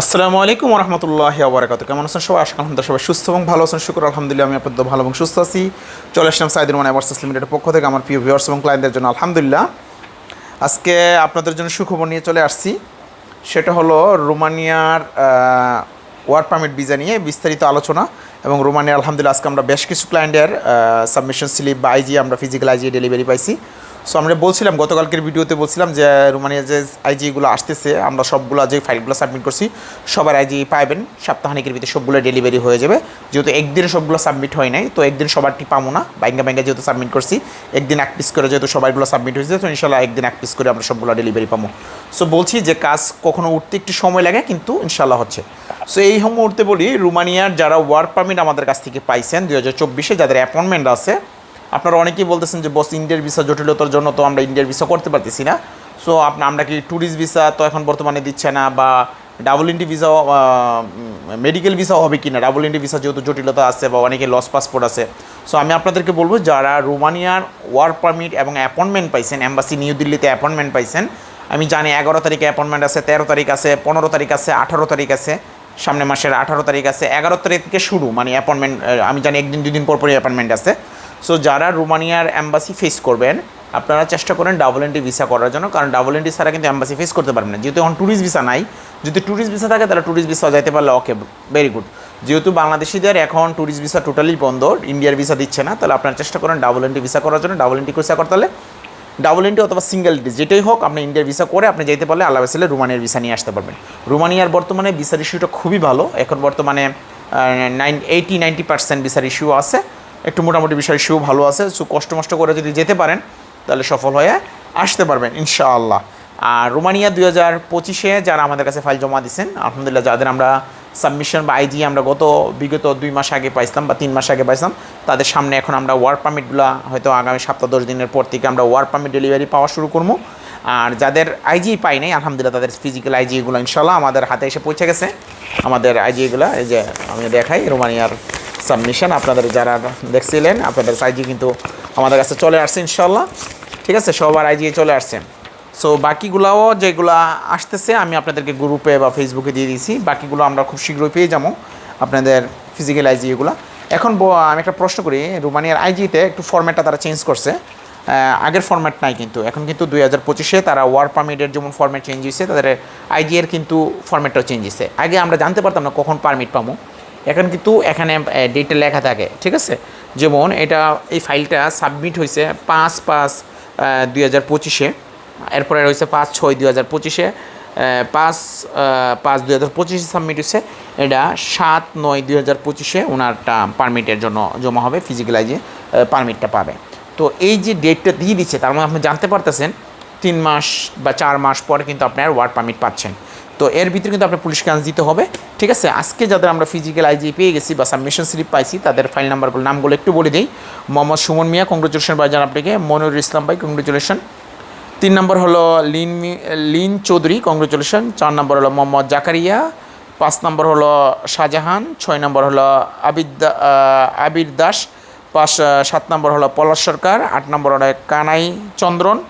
আসসালামু আলাইকুম রহমতুল্লাহ আবরাকাত কেমন আছেন সবাই? আশা আলহামদুলিল্লাহ সবাই সুস্থ এবং ভালো আছেন। শুক্র, আলহামদুলিল্লাহ, আমি আপনাদের ভালো এবং সুস্থ আছি। চলে আসলাম সাইদুর মানে এভার্সাস লিমিটেডের পক্ষ থেকে আমার প্রিয় ভিউয়ার্স এবং ক্লায়েন্টদের জন্য। আলহামদুলিল্লাহ। আজকে আপনাদের জন্য সুখবর নিয়ে চলে আসছি। সেটা হলো রোমানিয়ার ওয়ার্ক পারমিট ভিসা নিয়ে বিস্তারিত আলোচনা এবং রোমানিয়া আলহামদুলিল্লাহ, আজকে আমরা বেশ কিছু ক্লায়েন্টের সাবমিশন স্লিপ বা আইজি আমরা ফিজিক্যাল আইজি ডেলিভারি পাইছি। সো আমরা বলছিলাম, গতকালকের ভিডিওতে বলছিলাম যে রোমানিয়ার যে আইজিগুলো আসতেছে, আমরা সবগুলো যে ফাইলগুলো সাবমিট করছি, সবার আইজি পাইবেন। সপ্তাহানিকের ভিতরে সবগুলো ডেলিভারি হয়ে যাবে। যেহেতু একদিনে সবগুলো সাবমিট হয় নাই, তো একদিন সবারটি পাবো না। ব্যাঙ্গা ব্যাঙ্গা যেহেতু সাবমিট করছি, একদিন এক পিস করে যেহেতু সবাইগুলো সাবমিট হয়েছে, তো ইনশাল্লাহ একদিন এক পিস করে আমরা সবগুলো ডেলিভারি পাবো। সো বলছি যে কাজ কখনো উঠতে একটু সময় লাগে, কিন্তু ইনশাল্লাহ হচ্ছে। সো এই মুহূর্তে বলি, রোমানিয়ার যারা ওয়ার্ক পারমিট আমাদের কাছ থেকে পাইছেন দু হাজার চব্বিশে যাদের অ্যাপয়েন্টমেন্ট আছে আপনারা অনেকেই বলতেছেন যে, বস ইন্ডিয়ার ভিসা জটিলতার জন্য তো আমরা ইন্ডিয়ার ভিসা করতে পারতেছি না। সো আপনি, আমরা কি ট্যুরিস্ট ভিসা তো এখন বর্তমানে দিচ্ছে না বা double entry visa medical visa হবে কি না ডাবল ইন্ডি ভিসা যেহেতু জটিলতা আছে বা অনেকে লস পাসপোর্ট আছে। সো আমি আপনাদেরকে বলব, যারা রোমানিয়ার ওয়ার্ক পারমিট এবং অ্যাপয়েন্টমেন্ট পাইছেন অ্যাম্বাসি নিউ দিল্লিতে অ্যাপয়েন্টমেন্ট পাইছেন, আমি জানি এগারো তারিখে অ্যাপয়েন্টমেন্ট আছে, তেরো তারিখ আছে, পনেরো তারিখ আছে, আঠারো তারিখ আছে সামনে মাসের আঠারো তারিখ আছে, এগারো তারিখ থেকে শুরু মানে অ্যাপয়েন্টমেন্ট আমি জানি একদিন, দুদিন পর পরই অ্যাপয়েন্টমেন্ট আছে সো যারা রোমানিয়ার অ্যাম্বাসি ফেস করবেন, আপনারা চেষ্টা করেন ডাবল এন্ট্রি ভিসা করার জন্য, কারণ ডাবল এন্ট্রি ছাড়া কিন্তু অ্যাম্বাসি ফেস করতে পারবেন না। যেহেতু এখন ট্যুরিস্ট ভিসা নাই, যদি ট্যুরিস্ট ভিসা থাকে, তাহলে ট্যুরিস্ট ভিসা যাইতে পারলে ওকে ভেরি গুড যেহেতু বাংলাদেশিদের এখন ট্যুরিস্ট ভিসা টোটালি বন্ধ ইন্ডিয়ার ভিসা দিচ্ছে না, তাহলে আপনারা চেষ্টা করেন ডাবল এন্ট্রি ভিসা করার জন্য ডাবল এন্ট্রি ভিসা করতে হলে ডাবল এন্ট্রি অথবা সিঙ্গেল এন্ট্রি যেটাই হোক, আপনি ইন্ডিয়ার ভিসা করে আপনি যেতে পারলে আল্লাহ বাসিলে রোমানিয়ার ভিসা নিয়ে আসতে পারবেন। রোমানিয়ার বর্তমানে ভিসার ইস্যুটা খুবই ভালো, এখন বর্তমানে নাইন এইটি নাইনটি পার্সেন্ট ভিসার ইস্যু আছে। একটু মোটামুটি বিষয় ইস্যু ভালো আছে, সো কষ্ট মষ্ট করে যদি যেতে পারেন, তাহলে সফল হয়ে আসতে পারবেন, ইনশাআল্লাহ। আর রোমানিয়া দুই হাজার পঁচিশে যারা আমাদের কাছে ফাইল জমা দিচ্ছেন আলহামদুলিল্লাহ যাদের আমরা সাবমিশন বা আইজি আমরা গত বিগত দুই মাস আগে পাইছিলাম বা তিন মাস আগে পাইছিলাম, তাদের সামনে এখন আমরা ওয়ার্ক পারমিটগুলো হয়তো আগামী সপ্তাহ দশ দিনের পর থেকে আমরা ওয়ার্ক পারমিট ডেলিভারি পাওয়া শুরু করব। আর যাদের আইজি পাই নাই, আলহামদুলিল্লাহ তাদের ফিজিক্যাল আইজিগুলো ইনশাল্লাহ আমাদের হাতে এসে পৌঁছে গেছে। আমাদের আইজিগুলো এই যে আমি দেখাই, রোমানিয়ার সাবমিশন আপনাদের যারা দেখছিলেন, আপনাদের আইজি কিন্তু আমাদের কাছে চলে আসছে ইনশাল্লাহ ঠিক আছে? সবার আইজি চলে আসছে। সো বাকিগুলাও যেগুলো আসতেছে, আমি আপনাদেরকে গ্রুপে বা ফেসবুকে দিয়ে দিয়েছি। বাকিগুলো আমরা খুব শীঘ্রই পেয়ে যাব আপনাদের ফিজিক্যাল আইজি এগুলো। এখন আমি একটা প্রশ্ন করি, রোমানিয়ার আইজিতে একটু ফর্ম্যাটটা তারা চেঞ্জ করছে। আগের ফর্ম্যাট নাই কিন্তু, এখন কিন্তু দুই হাজার পঁচিশে তারা ওয়ার্ক পারমিটের যেমন ফর্ম্যাট চেঞ্জ হয়েছে তাদের আইজি এর কিন্তু ফর্ম্যাটটাও চেঞ্জ হয়েছে আগে আমরা জানতে পারতাম না কখন পারমিট পাবো। এখন কিন্তু এখানে ডেটটা লেখা থাকে, ঠিক আছে? যেমন এটা, এই ফাইলটা সাবমিট হয়েছে পাঁচ পাঁচ দুই হাজার পঁচিশে, এরপরে রয়েছে পাঁচ ছয় দুই হাজার পঁচিশে পাঁচ পাঁচ দুই হাজার পঁচিশে সাবমিট হয়েছে এটা সাত নয় দুই হাজার পঁচিশে ওনারটা পারমিটের জন্য জমা হবে ফিজিক্যালাইজে পারমিটটা পাবে। তো এই যে ডেটটা দিয়ে দিচ্ছে, তার মধ্যে আপনি জানতে পারতেছেন, তিন মাস বা চার মাস পরে কিন্তু আপনার ওয়ার্ক পারমিট পাচ্ছেন। তো এর ভিতরে কিন্তু আপনার পুলিশ কাজ দিতে হবে। ঠিক আছে? আজকে যাদের আমরা ফিজিক্যাল আইজি পেয়ে গেছি বা সাবমিশন স্লিপ পাইছি, তাদের ফাইল নাম্বারগুলো নামগুলো একটু বলে দিই। মোহাম্মদ সুমন মিয়া কংগ্রেচুলেশন ভাইজান আপনাকে। মনিরুল ইসলাম ভাই কংগ্রেচুলেশন তিন নম্বর হলো লিন লিন চৌধুরী কংগ্রেচুলেশন চার নম্বর হলো মোহাম্মদ জাকারিয়া। পাঁচ নম্বর হলো শাহজাহান। ছয় নম্বর হলো আবিদ দা- আবির দাস। পাঁচ সাত নম্বর হলো পলাশ সরকার। আট নম্বর হলো কানাই চন্দ্রন।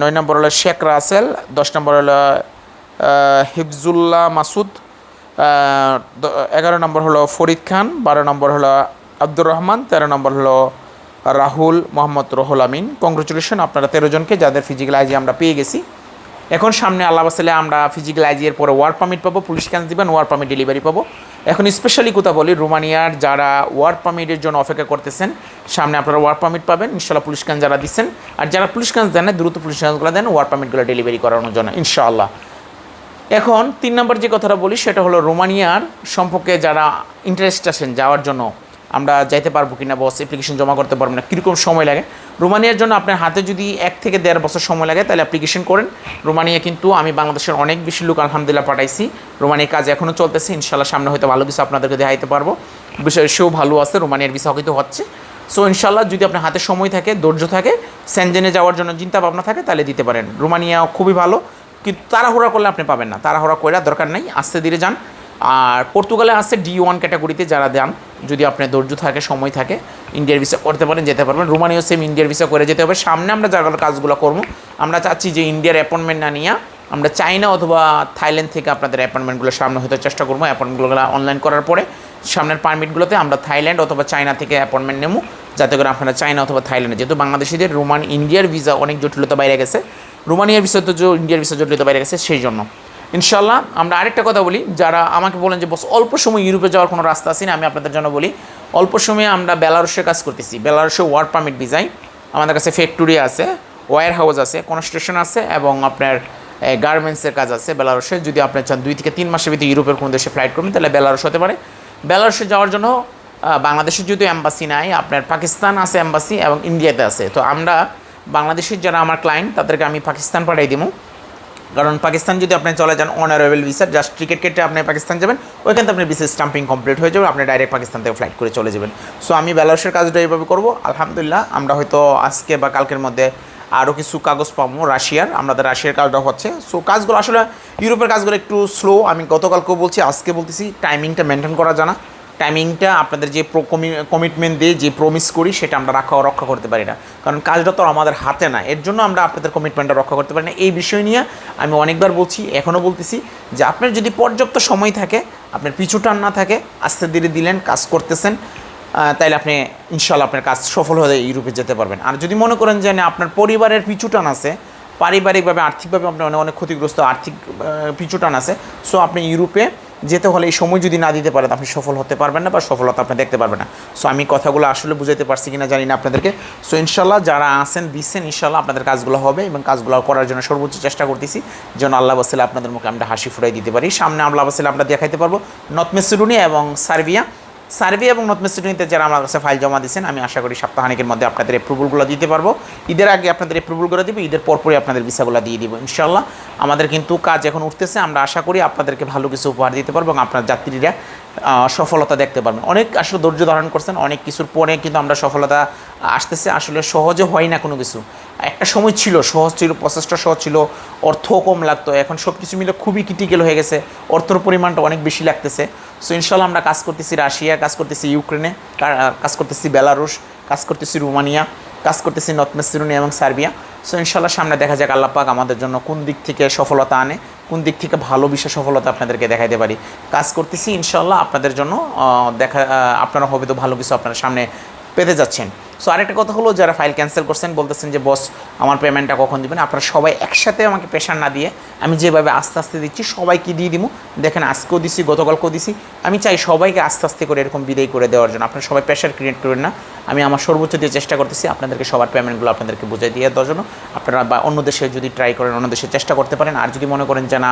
নয় নম্বর হলো শেখ রাসেল। দশ নম্বর হলো হিফজুল্লাহ মাসুদ এগারো নম্বর হলো ফরিদ খান, বারো নম্বর হলো আব্দুর রহমান, তেরো নম্বর হলো রাহুল মোহাম্মদ রহুল আমিন। কংগ্রেচুলেশন আপনারা তেরো জনকে যাদের ফিজিক্যাল আইজি আমরা পেয়ে গেছি। এখন সামনে আল্লাহ বাসালে আমরা ফিজিক্যাল আইজি এর পরে ওয়ার্ক পারমিট পাবো, পুলিশ ক্যান্স দিবেন ওয়ার্ক পারমিট ডেলিভারি পাবো। এখন স্পেশালি কথা বলি, রোমানিয়ার যারা ওয়ার্ক পারমিটের জন্য অপেক্ষা করতেছেন, সামনে আপনারা ওয়ার্ক পারমিট পাবেন ইনশাল্লাহ পুলিশ ক্যান্স যারা দিচ্ছেন। আর যারা পুলিশ ক্যান্স দেন দ্রুত পুলিশ ক্যান্সগুলো দেন ওয়ার্ক পারমিটগুলো ডেলিভারি করানোর জন্য, ইনশাআল্লাহ। এখন তিন নম্বর যে কথাটা বলি, সেটা হলো রোমানিয়ার সম্পর্কে যারা ইন্টারেস্ট আছেন যাওয়ার জন্য, আমরা যাইতে পারব কিনা বস অ্যাপ্লিকেশন জমা করতে পারব না, কীরকম সময় লাগে? রোমানিয়ার জন্য আপনার হাতে যদি এক থেকে দেড় বছর সময় লাগে, তাহলে অ্যাপ্লিকেশন করেন। রোমানিয়া কিন্তু আমি বাংলাদেশের অনেক বেশি লোক আলহামদুলিল্লাহ পাঠাইছি। রোমানিয়ার কাজ এখনও চলতেছে ইনশাল্লাহ সামনে হয়তো ভালো কিছু আপনাদেরকে দেখাইতে পারব। বিষয় সেও ভালো আছে, রোমানিয়ার ভিসা হয়তো হচ্ছে। সো ইনশাল্লাহ যদি আপনার হাতে সময় থাকে, ধৈর্য থাকে স্যানজেনে যাওয়ার জন্য চিন্তা ভাবনা থাকে, তাহলে দিতে পারেন। রোমানিয়া খুবই ভালো কিন্তু তাড়াহুড়া করলে আপনি পাবেন না। তাড়াহুড়া করার দরকার নেই, আস্তে ধীরে যান। আর পর্তুগালে আছে ডি ওয়ান ক্যাটাগরিতে যারা দেন, যদি আপনার ধৈর্য থাকে, সময় থাকে, ইন্ডিয়ার ভিসা করতে পারেন, যেতে পারবেন। রোমানিও সেম ইন্ডিয়ার ভিসা করে যেতে হবে। সামনে আমরা যারা কাজগুলো করব, আমরা চাচ্ছি যে ইন্ডিয়ার অ্যাপয়েন্টমেন্ট না নিয়ে আমরা চাইনা অথবা থাইল্যান্ড থেকে আপনাদের অ্যাপয়েন্টমেন্টগুলো সামনে হতে চেষ্টা করব। অ্যাপয়েন্টমেন্টগুলো অনলাইন করার পরে সামনের পারমিটগুলোতে আমরা থাইল্যান্ড অথবা চায়না থেকে অ্যাপয়েন্টমেন্ট নেব। যাতে করে আপনারা চায়না অথবা থাইল্যান্ডে, যেহেতু বাংলাদেশিদের, রোমান, ইন্ডিয়ার ভিসা অনেক জটিলতা বাইরে গেছে। রোমানিয়ার ভিসা যে ইন্ডিয়ার ভিসা জটিলতা বাইরে গেছে সেই জন্য ইনশাল্লাহ আমরা আরেকটা কথা বলি যারা আমাকে বলেন যে বস অল্প সময় ইউরোপে যাওয়ার কোনো রাস্তা আছে? না আমি আপনাদের জন্য বলি অল্প সময়ে আমরা বেলারসে কাজ করতেছি। বেলারসে ওয়ার্ক পারমিট ভিসাই আমাদের কাছে ফ্যাক্টরি আছে ওয়ার হাউস আছে কনস্ট্রাকশন আছে এবং আপনার গার্মেন্টসের কাজ আছে বেলারসে যদি আপনি চান দুই থেকে তিন মাসের ভিতরে ইউরোপের কোনো দেশে ফ্লাইট করবেন তাহলে বেলারস হতে পারে। বেলারসে যাওয়ার জন্য আহ, বাংলাদেশের যেহেতু অ্যাম্বাসি নাই আপনার পাকিস্তান আছে অ্যাম্বাসি এবং ইন্ডিয়াতে আছে। তো আমরা বাংলাদেশের যারা আমার ক্লায়েন্ট তাদেরকে আমি পাকিস্তান পাঠিয়ে দিব। কারণ পাকিস্তান যদি আপনি চলে যান অনারেবল ভিসা জাস্ট টিকিট কেটে আপনি পাকিস্তান যাবেন, ওইখান থেকে আপনার বিসিএস স্টাম্পিং কমপ্লিট হয়ে যাবে, আপনি ডাইরেক্ট পাকিস্তান থেকে ফ্লাইট করে চলে যাবেন। সো আমি বেলারসের কাজটা এইভাবে করব। আলহামদুলিল্লাহ, আমরা হয়তো আজকে বা কালকের মধ্যে আরও কিছু কাগজ পাবো, রাশিয়ার আমাদের রাশিয়ার কাজটা হচ্ছে। সো কাজগুলো আসলে, ইউরোপের কাজগুলো একটু স্লো আমি গতকালকেও বলছি, আজকে বলতেছি টাইমিংটা মেনটেন করা জানা। টাইমিংটা আপনাদের যে কমিটমেন্ট দিয়ে যে প্রমিস করি, সেটা আমরা রাখা রক্ষা করতে পারি না। কারণ কাজটা তো আমাদের হাতে না। এর জন্য আমরা আপনাদের কমিটমেন্টটা রক্ষা করতে পারি না। এই বিষয় নিয়ে আমি অনেকবার বলছি, এখনও বলতেছি যে আপনার যদি পর্যাপ্ত সময় থাকে, আপনার পিছু টান না থাকে, আস্তে ধীরে দিলেন, কাজ করতেছেন তাইলে আপনি ইনশাল্লাহ আপনার কাজ সফল হয়ে ইউরোপে যেতে পারবেন। আর যদি মনে করেন যে আপনার পরিবারের পিছু টান আছে, পারিবারিকভাবে, আর্থিকভাবে আপনার অনেক অনেক ক্ষতিগ্রস্ত আর্থিক পিছু টান আছে সো আপনি ইউরোপে যেতে হলে এই সময় যদি না দিতে পারেন, আপনি সফল হতে পারবেন না বা সফলতা আপনি দেখতে পারবেন না। সো আমি কথাগুলো আসলে বুঝাইতে পারছি কিনা জানি না আপনাদেরকে। সো ইনশাল্লাহ যারা আছেন দিচ্ছেন ইনশাল্লাহ আপনাদের কাজগুলো হবে এবং কাজগুলো করার জন্য সর্বোচ্চ চেষ্টা করতেছি যেন আল্লাহ বাসিলা আপনাদের মুখে আমরা হাসি ফুরাই দিতে পারি। সামনে আল্লাহ বাসিলা আমরা দেখাইতে পারব। নর্থ মেসিডোনিয়া এবং সার্বিয়া। সার্ভে এবং নর্থ মেসিডনিতে যারা আমার কাছে ফাইল জমা দিয়েছেন, আমি আশা করি সপ্তাহানিকের মধ্যে আপনাদের অ্যাপ্রুভালগুলো দিতে পারব। ঈদের আগে আপনাদের অ্যাপ্রুভালগুলো দিব, ঈদের পরপরই আপনাদের ভিসাগুলো দিয়ে দিব ইনশাল্লাহ আমাদের কিন্তু কাজ এখন উঠতেছে, আমরা আশা করি আপনাদেরকে ভালো কিছু উপহার দিতে পারব এবং আপনার যাত্রীরা সফলতা দেখতে পারবেন। অনেক আসলে ধৈর্য ধারণ করছেন, অনেক কিছুর পরে কিন্তু আমরা সফলতা আসতেছে। আসলে সহজে হয় না কোনো কিছু। একটা সময় ছিল, সহজ ছিল, প্রচেষ্টা সহজ ছিল অর্থ কম লাগতো। এখন সব কিছু মিলে খুবই ক্রিটিক্যাল হয়ে গেছে। অর্থর পরিমাণটা অনেক বেশি লাগতেছে। সো ইনশাল্লাহ আমরা কাজ করতেছি রাশিয়া, কাজ করতেছি ইউক্রেনে কাজ করতেছি বেলারুশ, কাজ করতেছি রোমানিয়া, কাজ করতেছি নর্থ মেসিডোনিয়া এবং সার্বিয়া। সো ইনশাল্লাহ সামনে দেখা যাক আল্লাহ পাক আমাদের জন্য কোন দিক থেকে সফলতা আনে। কোন দিক থেকে ভালো বিষয় সফলতা আপনাদেরকে দেখাইতে পারি। কাজ করতেছি ইনশাল্লাহ আপনাদের জন্য দেখা আপনারা হবে তো ভালো কিছু আপনার সামনে পেতে যাচ্ছেন। সো আরেকটা কথা হলো, যারা ফাইল ক্যান্সেল করছেন, বলতেছেন যে বস আমার পেমেন্টটা কখন দিবেন? আপনারা সবাই একসাথে আমাকে প্রেশার না দিয়ে আমি যেভাবে আস্তে আস্তে দিচ্ছি, সবাইকে দিয়ে দিব দেখেন, আজকেও দিছি, গতকালকেও দিছি। আমি চাই সবাইকে আস্তে আস্তে করে এরকম বিদায় করে দেওয়ার জন্য। আপনারা সবাই প্রেশার ক্রিয়েট করেন না। আমি আমার সর্বোচ্চ দিয়ে চেষ্টা করতেছি আপনাদেরকে সবার পেমেন্টগুলো আপনাদেরকে বুঝিয়ে দিয়ে দেওয়ার জন্য। আপনারা বা অন্য দেশে যদি ট্রাই করেন, অন্য দেশে চেষ্টা করতে পারেন। আর যদি মনে করেন যে, না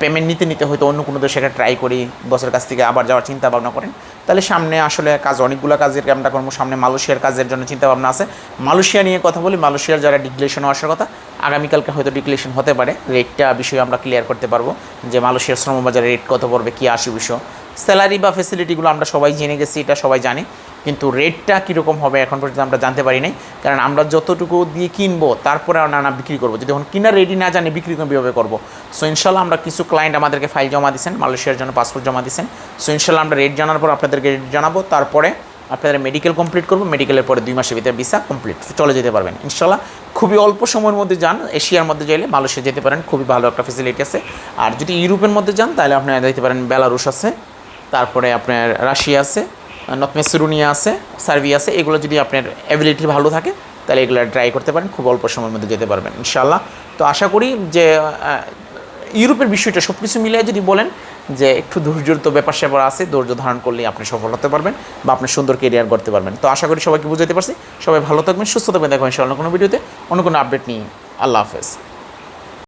পেমেন্ট নিতে নিতে হয়তো অন্য কোনো দেশে একটা ট্রাই করি বসের কাছ থেকে আবার যাওয়ার চিন্তা ভাবনা করেন। তাহলে সামনে আসলে কাজ, অনেকগুলো কাজের আমরা করব। সামনে মালয়েশিয়ার কাজের জন্য চিন্তা ভাবনা আছে। মালয়েশিয়া নিয়ে কথা বলি, মালয়েশিয়ার যারা ডিগ্রেশন আসার কথা আগামীকালকে হয়তো ডিক্লেশন হতে পারে। রেটটা বিষয়ে আমরা ক্লিয়ার করতে পারব যে মালয়েশিয়ার শ্রমবাজারে রেট কত পড়বে, কী আসে বিষয়। স্যালারি বা ফেসিলিটিগুলো আমরা সবাই জেনে গেছি, এটা সবাই জানি। কিন্তু রেটটা কীরকম হবে এখন পর্যন্ত আমরা জানতে পারি নাই। কারণ আমরা যতটুকু দিয়ে কিনবো, তারপরে আমরা না বিক্রি করব। যদি এখন কিনা রেডি না জানি, বিক্রি কীভাবে করব? সো ইনশাল্লাহ আমরা কিছু ক্লায়েন্ট আমাদেরকে ফাইল জমা দিচ্ছেন মালয়েশিয়ার জন্য পাসপোর্ট জমা দিচ্ছেন সো ইনশাল্লাহ আমরা রেট জানার পর আপনাদেরকে রেট জানাব। তারপরে আপনাদের মেডিকেল কমপ্লিট করব। মেডিকেলের পরে দুই মাসের ভিতরে ভিসা কমপ্লিট চলে যেতে পারবেন ইনশাল্লাহ খুবই অল্প সময়ের মধ্যে যান, এশিয়ার মধ্যে চাইলে মালয়েশিয়া যেতে পারেন, খুবই ভালো একটা ফেসিলিটি আছে। আর যদি ইউরোপের মধ্যে যান, তাহলে আপনারা যেতে পারেন বেলারুশ আছে, তারপরে আপনার রাশিয়া আছে, নর্থ মেসিডোনিয়া আছে, সার্বিয়া আছে, এগুলো যদি আপনার অ্যাবিলিটি ভালো থাকে, তাহলে এগুলো ট্রাই করতে পারেন, খুব অল্প সময়ের মধ্যে যেতে পারবেন ইনশাল্লাহ তো আশা করি যে ইউরোপের বিষয়টা সব কিছু মিলিয়ে যদি বলেন যে একটু ধৈর্যর তো ব্যাপার স্যাপার আছে, ধৈর্য ধারণ করলেই আপনি সফল হতে পারবেন বা আপনি সুন্দর কেরিয়ার গড়তে পারবেন। তো আশা করি সবাইকে বুঝাতে পারছি। সবাই ভালো থাকবেন, সুস্থ থাকবেন। দেখবেন অন্য কোনো ভিডিওতে। অন্য কোনো আপডেট নিয়ে। আল্লাহ হাফেজ।